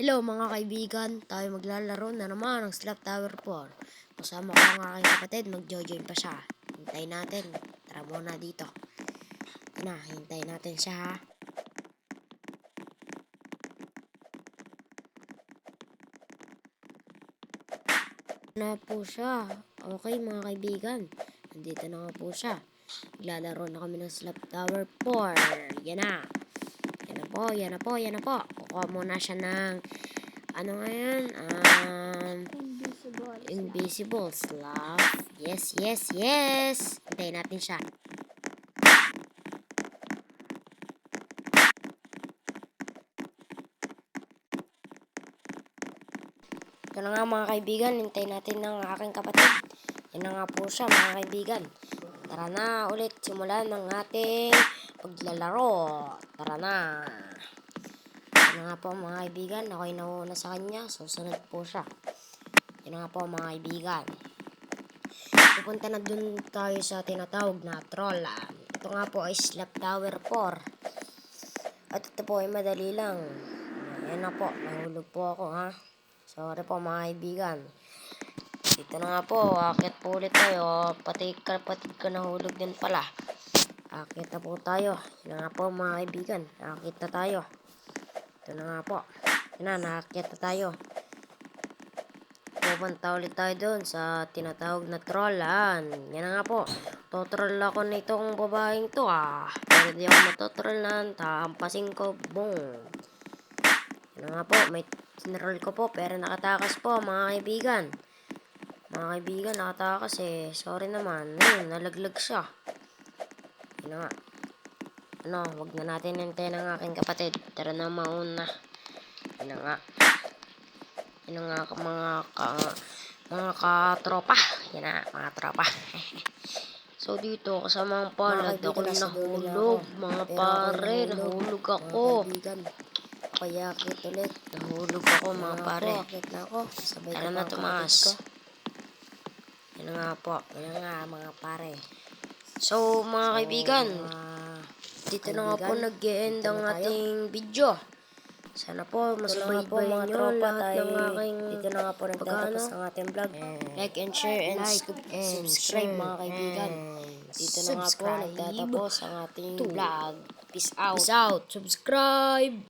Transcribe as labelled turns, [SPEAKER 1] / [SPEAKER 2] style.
[SPEAKER 1] Hello mga kaibigan, tayo maglalaro na naman ng Slap Tower 4. Kasama ko ang aking kapatid, mag-join pa siya. Hintayin natin, tara muna dito. Ito na, hintayin natin siya ha. Na po siya. Okay mga kaibigan, nandito na nga po siya. Maglalaro na kami ng Slap Tower 4. Yan na. Yan na po, yan na po, yan na po. Kukuha muna siya ng, ano nga yan? Um,
[SPEAKER 2] Invisible.
[SPEAKER 1] invisible slap. Yes, yes, yes. Hintayin natin siya. Ito na nga mga kaibigan, hintayin natin ng aking kapatid. Yan na nga po siya mga kaibigan. Tara na ulit, simulan ng ating paglalaro. Tara na. Na nga po mga kaibigan, ako'y nauuna sa kanya, susunod po siya. Na nga po mga kaibigan. Pupunta na dun tayo sa tinatawag na trollan. Ito nga po ay Slap Tower 4. At ito po ay madali lang. Ayan na po, nahulog po ako ha. Sorry po mga kaibigan. Dito na nga po, akit po ulit tayo. Pati kapatid ko nahulog din pala. Akit na po tayo. Na nga po mga kaibigan. Akit na tayo. Ito na nga po. Yan na, nakakit na tayo. Pupunta ulit tayo doon sa tinatawag na trollan. Yan na nga po. Totroll ako nitong babaeng to ah. Pero di ako matotrollan. Tampasin ko. Boom. Yan na nga po. May tinroll ko po. Pero nakatakas po mga kaibigan. Mga kaibigan nakatakas eh. Sorry naman. Ayun, nalaglag siya. Yan na nga. Ano, wag na natin hintayin ang aking kapatid. Tara na mauna. Na nga. Na nga mga ka, mga katropa. Yan na, mga tropa. so dito, kasama ang palad, ako
[SPEAKER 2] na
[SPEAKER 1] nahulog. Mga pare,
[SPEAKER 2] nahulog.
[SPEAKER 1] ako.
[SPEAKER 2] payakit ulit.
[SPEAKER 1] Nahulog ako mga pare. Tara na, tumaas. Yan nga po. Yan nga, mga pare. So, mga kaibigan, dito na nga po
[SPEAKER 2] dito
[SPEAKER 1] ang ating video. Sana po, mas
[SPEAKER 2] na po mga tropa tayo.
[SPEAKER 1] ng aking
[SPEAKER 2] Dito na nga po nagtatapos ang ating vlog.
[SPEAKER 1] like and share and,
[SPEAKER 2] Like and
[SPEAKER 1] subscribe mga kaibigan. Dito na nga po nagtatapos ang ating vlog. Peace out.
[SPEAKER 2] Peace out.
[SPEAKER 1] Subscribe.